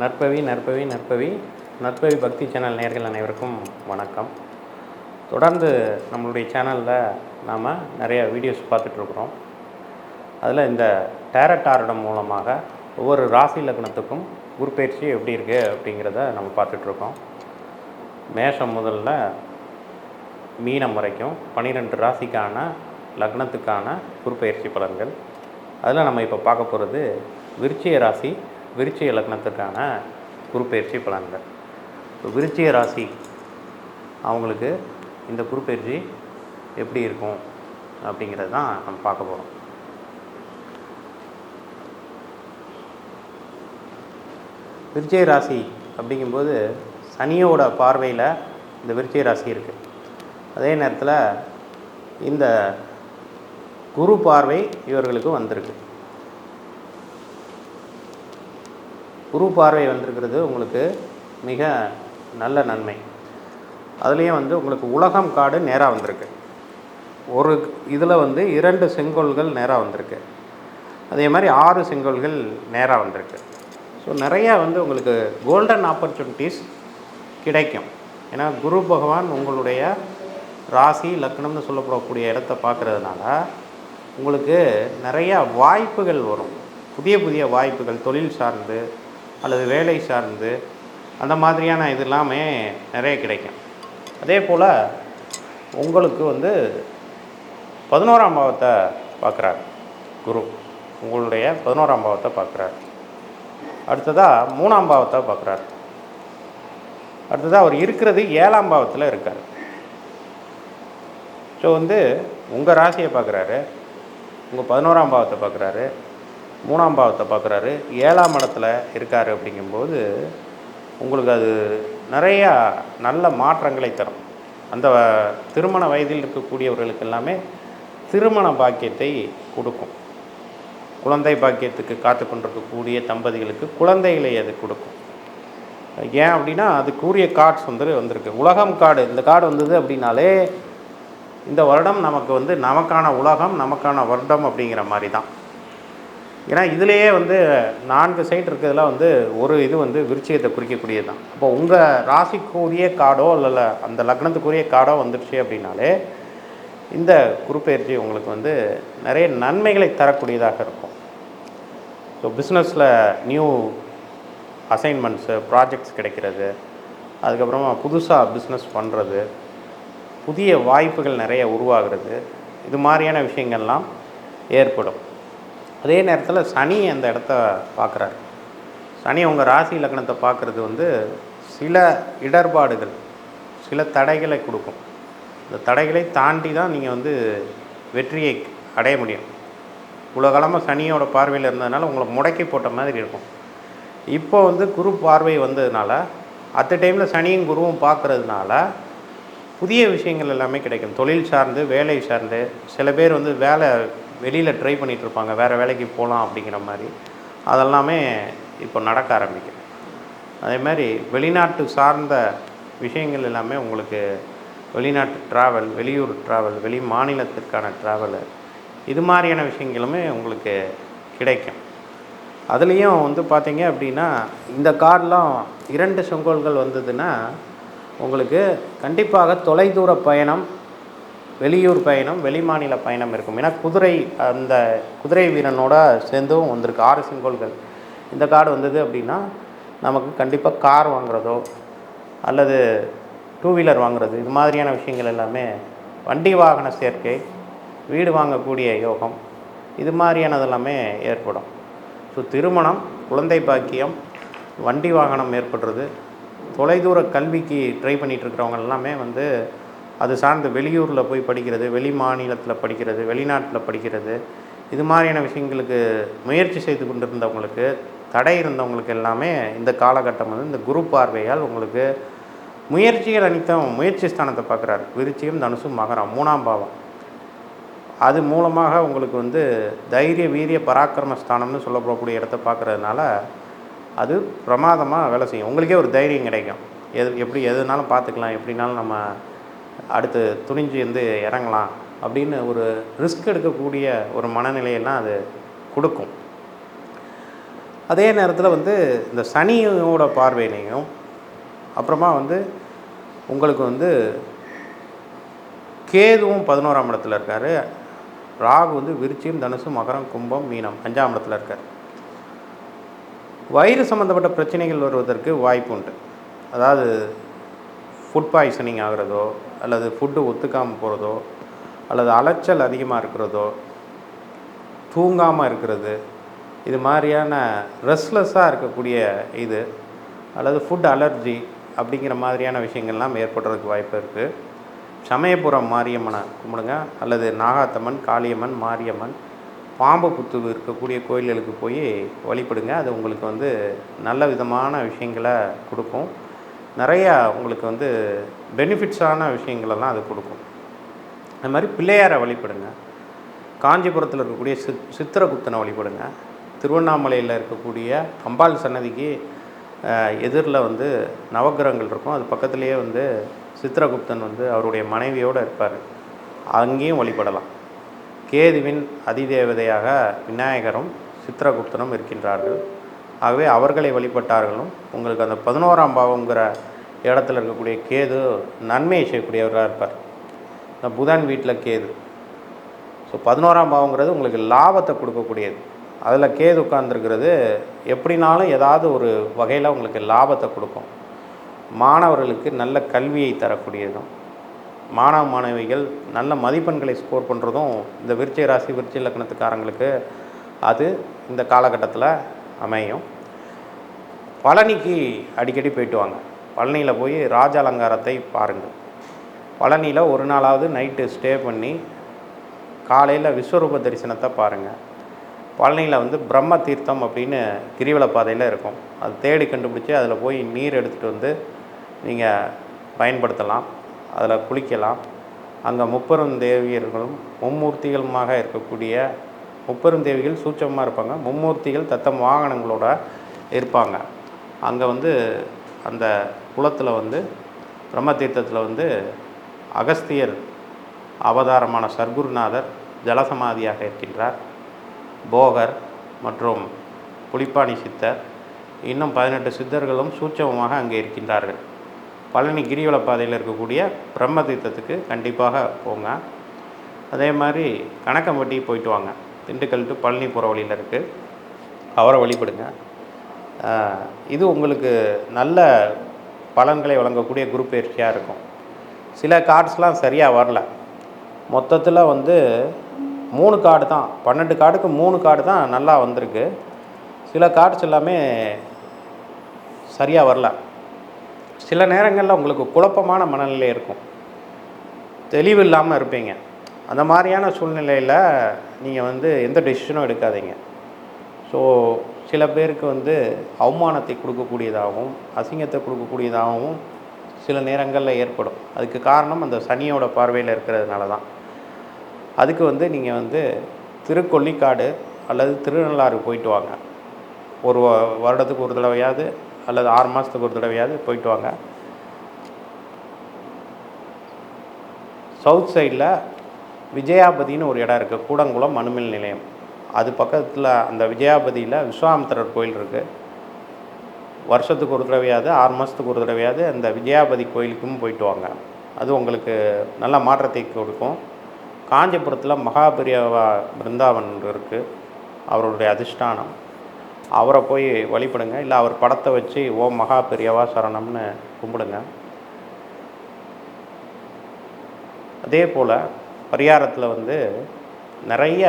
நற்பவி நற்பவி நற்பவி நற்பவி பக்தி சேனல் நேர்கள் அனைவருக்கும் வணக்கம். தொடர்ந்து நம்மளுடைய சேனலில் நாம் நிறைய வீடியோஸ் பார்த்துட்ருக்குறோம் அதில் இந்த டேரட் மூலமாக ஒவ்வொரு ராசி லக்னத்துக்கும் குருப்பெயர்ச்சி எப்படி இருக்குது அப்படிங்கிறத நம்ம பார்த்துட்ருக்கோம் மேஷம் முதல்ல மீனம் வரைக்கும் பன்னிரெண்டு ராசிக்கான லக்னத்துக்கான குருப்பெயர்ச்சி பலன்கள். அதில் நம்ம இப்போ பார்க்க போகிறது விருச்சிய ராசி விருச்சிய லக்னத்துக்கான குருப்பெயர்ச்சி பலன்கள். இப்போ விருச்சிய ராசி அவங்களுக்கு இந்த குருப்பெயர்ச்சி எப்படி இருக்கும் அப்படிங்கிறது தான் நம்ம பார்க்க போகிறோம் விருச்சிய ராசி அப்படிங்கும்போது சனியோட பார்வையில் இந்த விருச்சிய ராசி இருக்குது அதே நேரத்தில் இந்த குரு பார்வை இவர்களுக்கு வந்திருக்கு. குரு பார்வை வந்திருக்கிறது உங்களுக்கு மிக நல்ல நன்மை. அதுலேயும் வந்து உங்களுக்கு உலகம் காடு நேராக வந்திருக்கு. ஒரு இதில் வந்து இரண்டு செங்கோல்கள் நேராக வந்திருக்கு. அதே மாதிரி ஆறு செங்கோல்கள் நேராக வந்திருக்கு. ஸோ நிறையா வந்து உங்களுக்கு கோல்டன் ஆப்பர்ச்சுனிட்டிஸ் கிடைக்கும். ஏன்னா குரு பகவான் உங்களுடைய ராசி லக்னம்னு சொல்லப்படக்கூடிய இடத்த பார்க்குறதுனால உங்களுக்கு நிறையா வாய்ப்புகள் வரும். புதிய புதிய வாய்ப்புகள் தொழில் சார்ந்து அல்லது வேலை சார்ந்து அந்த மாதிரியான இது எல்லாமே நிறைய கிடைக்கும். அதே போல் உங்களுக்கு வந்து பதினோராம் பாவத்தை பார்க்குறாரு குரு. உங்களுடைய பதினோராம் பாவத்தை பார்க்குறாரு. அடுத்ததாக மூணாம் பாவத்தை பார்க்குறாரு. அடுத்ததாக அவர் இருக்கிறது ஏழாம் பாவத்தில் இருக்கார். ஸோ வந்து உங்கள் ராசியை பார்க்குறாரு. உங்கள் பதினோராம் பாவத்தை பார்க்குறாரு. மூணாம் பாவத்தை பார்க்குறாரு. ஏழாம் இடத்துல இருக்கார் அப்படிங்கும்போது உங்களுக்கு அது நிறையா நல்ல மாற்றங்களை தரும். அந்த திருமண வயதில் இருக்கக்கூடியவர்களுக்கு எல்லாமே திருமண பாக்கியத்தை கொடுக்கும். குழந்தை பாக்கியத்துக்கு காத்து கொண்டிருக்கக்கூடிய தம்பதிகளுக்கு குழந்தைகளை அது கொடுக்கும். ஏன் அப்படின்னா அதுக்குரிய கார்ட்ஸ் வந்து வந்திருக்கு. உலகம் கார்டு இந்த கார்டு வந்தது அப்படின்னாலே இந்த வருடம் நமக்கு வந்து நமக்கான உலகம் நமக்கான வருடம் அப்படிங்கிற மாதிரி தான். ஏன்னா இதுலேயே வந்து நான்கு சைட் இருக்கிறதுல வந்து ஒரு இது வந்து விருச்சியத்தை குறிக்கக்கூடியது தான் அப்போ உங்கள் ராசிக்குரிய கார்டோ இல்லை அந்த லக்னத்துக்குரிய கார்டோ வந்துடுச்சு அப்படின்னாலே இந்த குறுப்பெயர்ச்சி உங்களுக்கு வந்து நிறைய நன்மைகளை தரக்கூடியதாக இருக்கும். ஸோ பிஸ்னஸில் நியூ அசைன்மெண்ட்ஸு ப்ராஜெக்ட்ஸ் கிடைக்கிறது. அதுக்கப்புறமா புதுசாக பிஸ்னஸ் பண்ணுறது புதிய வாய்ப்புகள் நிறைய உருவாகிறது. இது மாதிரியான விஷயங்கள்லாம் ஏற்படும். அதே நேரத்தில் சனி அந்த இடத்த பார்க்குறாரு சனி உங்கள் ராசி லக்னத்தை பார்க்குறது வந்து சில இடர்பாடுகள் சில தடைகளை கொடுக்கும். இந்த தடைகளை தாண்டி தான் நீங்கள் வந்து வெற்றியை அடைய முடியும். உலகளமாக சனியோட பார்வையில் இருந்ததுனால உங்களை முடக்கி போட்ட மாதிரி இருக்கும். இப்போ வந்து குரு பார்வை வந்ததுனால அத்த டைமில் சனியும் குருவும் பார்க்குறதுனால புதிய விஷயங்கள் எல்லாமே கிடைக்கும். தொழில் சார்ந்து வேலை சார்ந்து சில பேர் வந்து வேலை வெளியில் ட்ரை பண்ணிகிட்டு இருப்பாங்க வேறு வேலைக்கு போகலாம் அப்படிங்கிற மாதிரி. அதெல்லாமே இப்போ நடக்க ஆரம்பிக்கும் அதே மாதிரி வெளிநாட்டு சார்ந்த விஷயங்கள் எல்லாமே உங்களுக்கு வெளிநாட்டு ட்ராவல் வெளியூர் ட்ராவல் வெளி மாநிலத்திற்கான ட்ராவலு இது மாதிரியான விஷயங்களுமே உங்களுக்கு கிடைக்கும். அதுலேயும் வந்து பார்த்தீங்க அப்படின்னா இந்த கார்லாம் இரண்டு செங்கோல்கள் வந்ததுன்னா உங்களுக்கு கண்டிப்பாக தொலைதூர பயணம் வெளியூர் பயணம் வெளிமாநில பயணம் இருக்கும். ஏன்னா குதிரை அந்த குதிரை வீரனோட சேர்ந்தும் வந்திருக்கு. ஆறு செங்கோல்கள். இந்த கார்டு வந்தது அப்படின்னா நமக்கு கண்டிப்பாக கார் வாங்குறதோ அல்லது டூ வீலர் வாங்குறது இது மாதிரியான விஷயங்கள் எல்லாமே வண்டி வாகன சேர்க்கை வீடு வாங்கக்கூடிய யோகம் இது மாதிரியானது எல்லாமே ஏற்படும். ஸோ திருமணம் குழந்தை பாக்கியம் வண்டி வாகனம் ஏற்படுறது தொலைதூர கல்விக்கு ட்ரை பண்ணிகிட்டு இருக்கிறவங்க எல்லாமே வந்து அது சார்ந்து வெளியூரில் போய் படிக்கிறது வெளி மாநிலத்தில் படிக்கிறது வெளிநாட்டில் படிக்கிறது இது மாதிரியான விஷயங்களுக்கு முயற்சி செய்து கொண்டிருந்தவங்களுக்கு தடை இருந்தவங்களுக்கு எல்லாமே இந்த காலகட்டம் வந்து இந்த குரு பார்வையால் உங்களுக்கு முயற்சிகள் அனைத்தும் முயற்சி ஸ்தானத்தை பார்க்குறாரு. விருச்சியும் தனுசும் மகரம் மூணாம் பாவம். அது மூலமாக உங்களுக்கு வந்து தைரிய வீரிய பராக்கிரம ஸ்தானம்னு சொல்லப்படக்கூடிய இடத்த பார்க்குறதுனால அது பிரமாதமாக வேலை செய்யும். உங்களுக்கே ஒரு தைரியம் கிடைக்கும். எது எப்படி எதுனாலும் பார்த்துக்கலாம் எப்படினாலும் நம்ம அடுத்து துணிஞ்சு வந்து இறங்கலாம் அப்படின்னு ஒரு ரிஸ்க் எடுக்கக்கூடிய ஒரு மனநிலையெல்லாம் அது கொடுக்கும். அதே நேரத்தில் வந்து இந்த சனியோட பார்வையிலையும் அப்புறமா வந்து உங்களுக்கு வந்து கேதுவும் பதினோராம் இடத்துல இருக்கார். ராகு வந்து விருச்சியம் தனுசு மகரம் கும்பம் மீனம் அஞ்சாம் இடத்துல இருக்கார். வயிறு சம்மந்தப்பட்ட பிரச்சனைகள் வருவதற்கு வாய்ப்பு உண்டு. அதாவது ஃபுட் பாய்சனிங் ஆகிறதோ அல்லது ஃபுட்டு ஒத்துக்காமல் போகிறதோ அல்லது அலைச்சல் அதிகமாக இருக்கிறதோ தூங்காமல் இருக்கிறது இது மாதிரியான ரெஸ்ட்லெஸ்ஸாக இருக்கக்கூடிய இது அல்லது ஃபுட் அலர்ஜி அப்படிங்கிற மாதிரியான விஷயங்கள்லாம் ஏற்படுறதுக்கு வாய்ப்பு இருக்குது சமயபுரம் மாரியம்மனை கும்பிடுங்க அல்லது நாகாத்தம்மன் காளியம்மன் மாரியம்மன் பாம்பு புத்து இருக்கக்கூடிய கோயில்களுக்கு போய் வழிபடுங்க. அது உங்களுக்கு வந்து நல்ல விதமான விஷயங்களை கொடுக்கும். நிறையா உங்களுக்கு வந்து பெனிஃபிட்ஸான விஷயங்களெல்லாம் அது கொடுக்கும். அது மாதிரி பிள்ளையாரை வழிபடுங்க. காஞ்சிபுரத்தில் இருக்கக்கூடிய சித் சித்திரகுப்தனை வழிபடுங்க. திருவண்ணாமலையில் இருக்கக்கூடிய அம்பாள் சன்னதிக்கு எதிரில் வந்து நவக்கிரகங்கள் இருக்கும். அது பக்கத்துலேயே வந்து சித்திரகுப்தன் வந்து அவருடைய மனைவியோடு இருப்பார். அங்கேயும் வழிபடலாம். கேதுவின் அதிதேவதையாக விநாயகரும் சித்திரகுப்தனும் இருக்கின்றார்கள். ஆகவே அவர்களை வழிபட்டார்களும் உங்களுக்கு அந்த பதினோராம் பாவங்கிற இடத்துல இருக்கக்கூடிய கேது நன்மையை செய்யக்கூடியவராக இருப்பார். இந்த புதன் வீட்டில் கேது. ஸோ பதினோராம் பாவங்கிறது உங்களுக்கு லாபத்தை கொடுக்கக்கூடியது. அதில் கேது உட்கார்ந்துருக்கிறது. எப்படினாலும் ஏதாவது ஒரு வகையில் உங்களுக்கு லாபத்தை கொடுக்கும். மாணவர்களுக்கு நல்ல கல்வியை தரக்கூடியதும் மாணவ மாணவிகள் நல்ல மதிப்பெண்களை ஸ்கோர் பண்ணுறதும் இந்த விருச்சிக ராசி விருச்சிக இலக்கணத்துக்காரங்களுக்கு அது இந்த காலகட்டத்தில் அமையும். பழனிக்கு அடிக்கடி போயிட்டு வாங்க. பழனியில் போய் ராஜ அலங்காரத்தை பாருங்கள். பழனியில் ஒரு நாளாவது நைட்டு ஸ்டே பண்ணி காலையில் விஸ்வரூப தரிசனத்தை பாருங்கள் பழனியில் வந்து பிரம்ம தீர்த்தம் அப்படின்னு கிரிவல பாதையில் இருக்கும். அது தேடி கண்டுபிடிச்சி அதில் போய் நீர் எடுத்துகிட்டு வந்து நீங்கள் பயன்படுத்தலாம். அதில் குளிக்கலாம். அங்கே முப்பெரும் தேவியர்களும் மும்மூர்த்திகளுமாக இருக்கக்கூடிய முப்பெரும் தேவிகள் சூட்சமாக இருப்பாங்க. மும்மூர்த்திகள் தத்தம் வாகனங்களோட இருப்பாங்க. அங்கே வந்து அந்த குளத்தில் வந்து பிரம்ம தீர்த்தத்தில் வந்து அகஸ்தியர் அவதாரமான சர்க்குருநாதர் ஜலசமாதியாக இருக்கின்றார். போகர் மற்றும் புலிப்பாணி சித்தர் இன்னும் பதினெட்டு சித்தர்களும் சூட்சமமாக அங்கே இருக்கின்றார்கள். பழனி கிரிவல பாதையில் இருக்கக்கூடிய பிரம்ம தீர்த்தத்துக்கு கண்டிப்பாக போங்க. அதே மாதிரி கணக்கம்பட்டி போயிட்டு வாங்க. திண்டுக்கல் டு பழனி போகிற வழியில் இருக்குது அவரை வழிபடுங்க. இது உங்களுக்கு நல்ல பலன்களை வழங்கக்கூடிய குரு பயிற்சியாக இருக்கும். சில கார்ட்ஸ்லாம் சரியாக வரல. மொத்தத்தில் வந்து மூணு கார்டு தான் பன்னெண்டு கார்டுக்கு மூணு கார்டு தான் நல்லா வந்திருக்கு. சில கார்ட்ஸ் எல்லாமே சரியாக வரல. சில நேரங்களில் உங்களுக்கு குழப்பமான மனநிலை இருக்கும். தெளிவு இல்லாமல் இருப்பீங்க. அந்த மாதிரியான சூழ்நிலையில் நீங்கள் வந்து எந்த டெசிஷனும் எடுக்காதீங்க. ஸோ சில பேருக்கு வந்து அவமானத்தை கொடுக்கக்கூடியதாகவும் அசிங்கத்தை கொடுக்கக்கூடியதாகவும் சில நேரங்களில் ஏற்படும். அதுக்கு காரணம் அந்த சனியோட பார்வையில் இருக்கிறதுனால தான் அதுக்கு வந்து நீங்கள் வந்து திருக்கொல்லிக்காடு அல்லது திருநள்ளாறு போயிட்டு வாங்க. ஒரு வருடத்துக்கு ஒரு தடவையாவது அல்லது ஆறு மாதத்துக்கு ஒரு தடவையாவது போயிட்டு வாங்க. சவுத் சைடில் விஜயாபதினு ஒரு இடம் இருக்குது கூடங்குளம் மனுமில் நிலையம். அது பக்கத்தில் அந்த விஜயாபதியில் விஸ்வாமித்திரர் கோயில் இருக்குது வருஷத்துக்கு ஒரு தடவையாவது ஆறு மாதத்துக்கு ஒரு தடவையாவது அந்த விஜயாபதி கோயிலுக்கும் போயிட்டு வாங்க. அது உங்களுக்கு நல்ல மாற்றத்தை கொடுக்கும். காஞ்சிபுரத்தில் மகாபிரியவா பிருந்தாவன் இருக்குது அவருடைய அதிஷ்டானம். அவரை போய் வழிபடுங்க. இல்லை அவர் படத்தை வச்சு ஓம் மகா பெரியவா சரணம்னு கும்பிடுங்க. அதே போல் பரிகாரத்தில் வந்து நிறைய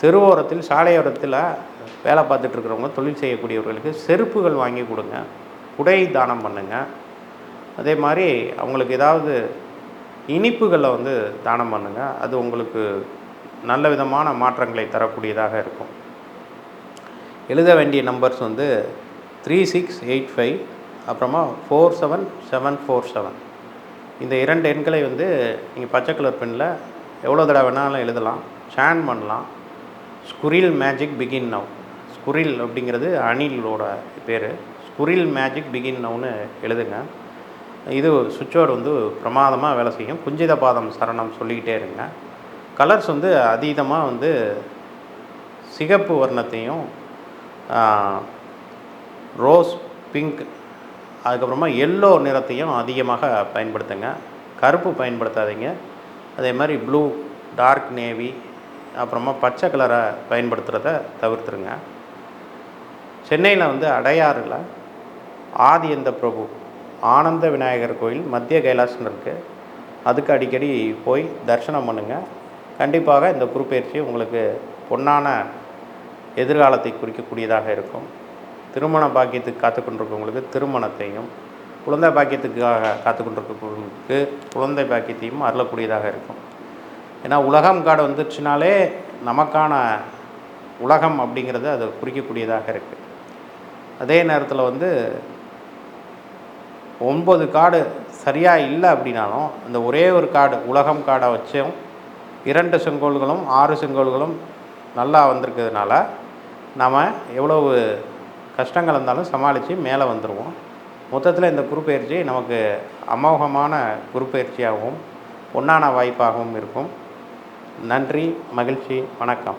தெருவோரத்தில் சாலையோரத்தில் வேலை பார்த்துட்ருக்குறவங்க தொழில் செய்யக்கூடியவர்களுக்கு செருப்புகள் வாங்கி கொடுங்க. உடை தானம் பண்ணுங்கள் அதே மாதிரி அவங்களுக்கு ஏதாவது இனிப்புகளை வந்து தானம் பண்ணுங்கள் அது உங்களுக்கு நல்ல விதமான மாற்றங்களை தரக்கூடியதாக இருக்கும். எழுத வேண்டிய நம்பர்ஸ் வந்து த்ரீ சிக்ஸ் எயிட் ஃபைவ் அப்புறமா four seven seven four seven. இந்த இரண்டு எண்களை வந்து நீங்கள் பச்சை கலர் பெண்ணில் எவ்வளோ தடவை வேணாலும் எழுதலாம். ஷேன் பண்ணலாம். Squirrel magic begin now squirrel அப்படிங்கிறது அணிலோட பேர். ஸ்குரில் மேஜிக் பிகின் நவ்னு எழுதுங்க. இது சுவிட்ச் வந்து பிரமாதமாக வேலை செய்யும். குஞ்சித பாதம் சரணம் சொல்லிக்கிட்டே இருங்க. கலர்ஸ் வந்து அதீதமாக வந்து சிகப்பு வர்ணத்தையும் ரோஸ் பிங்க் அதுக்கப்புறமா எல்லோ நிறத்தையும் அதிகமாக பயன்படுத்துங்க. கருப்பு பயன்படுத்தாதீங்க. அதே மாதிரி ப்ளூ டார்க் நேவி அப்புறமா பச்சை கலரை பயன்படுத்துகிறத தவிர்த்துருங்க. சென்னையில் வந்து அடையாறில் ஆதியந்த பிரபு ஆனந்த விநாயகர் கோயில் மத்திய கைலாசம் இருக்குது அதுக்கு அடிக்கடி போய் தரிசனம் பண்ணுங்கள் கண்டிப்பாக இந்த குருப்பெயர்ச்சி உங்களுக்கு பொன்னான எதிர்காலத்தை குறிக்கக்கூடியதாக இருக்கும். திருமண பாக்கியத்துக்கு காத்து கொண்டிருக்கவங்களுக்கு திருமணத்தையும் குழந்தை பாக்கியத்துக்காக காத்து கொண்டிருக்கவங்களுக்கு குழந்தை பாக்கியத்தையும் அருளக்கூடியதாக இருக்கும். ஏன்னா உலகம் காடு வந்துருச்சுனாலே நமக்கான உலகம் அப்படிங்கிறது அது குறிக்கக்கூடியதாக இருக்குது அதே நேரத்தில் வந்து ஒன்பது காடு சரியாக இல்லை அப்படின்னாலும் இந்த ஒரே ஒரு காடு உலகம் காடை வச்சும் இரண்டு செங்கோல்களும் ஆறு செங்கோல்களும் நல்லா வந்திருக்கிறதுனால நாம் எவ்வளவு கஷ்டங்கள் இருந்தாலும் சமாளித்து மேலே வந்துடுவோம் மொத்தத்தில் இந்த குருப்பெயர்ச்சி நமக்கு அமோகமான குருப்பெயர்ச்சியாகவும் பொன்னான வாய்ப்பாகவும் இருக்கும். நன்றி மகிழ்ச்சி வணக்கம்.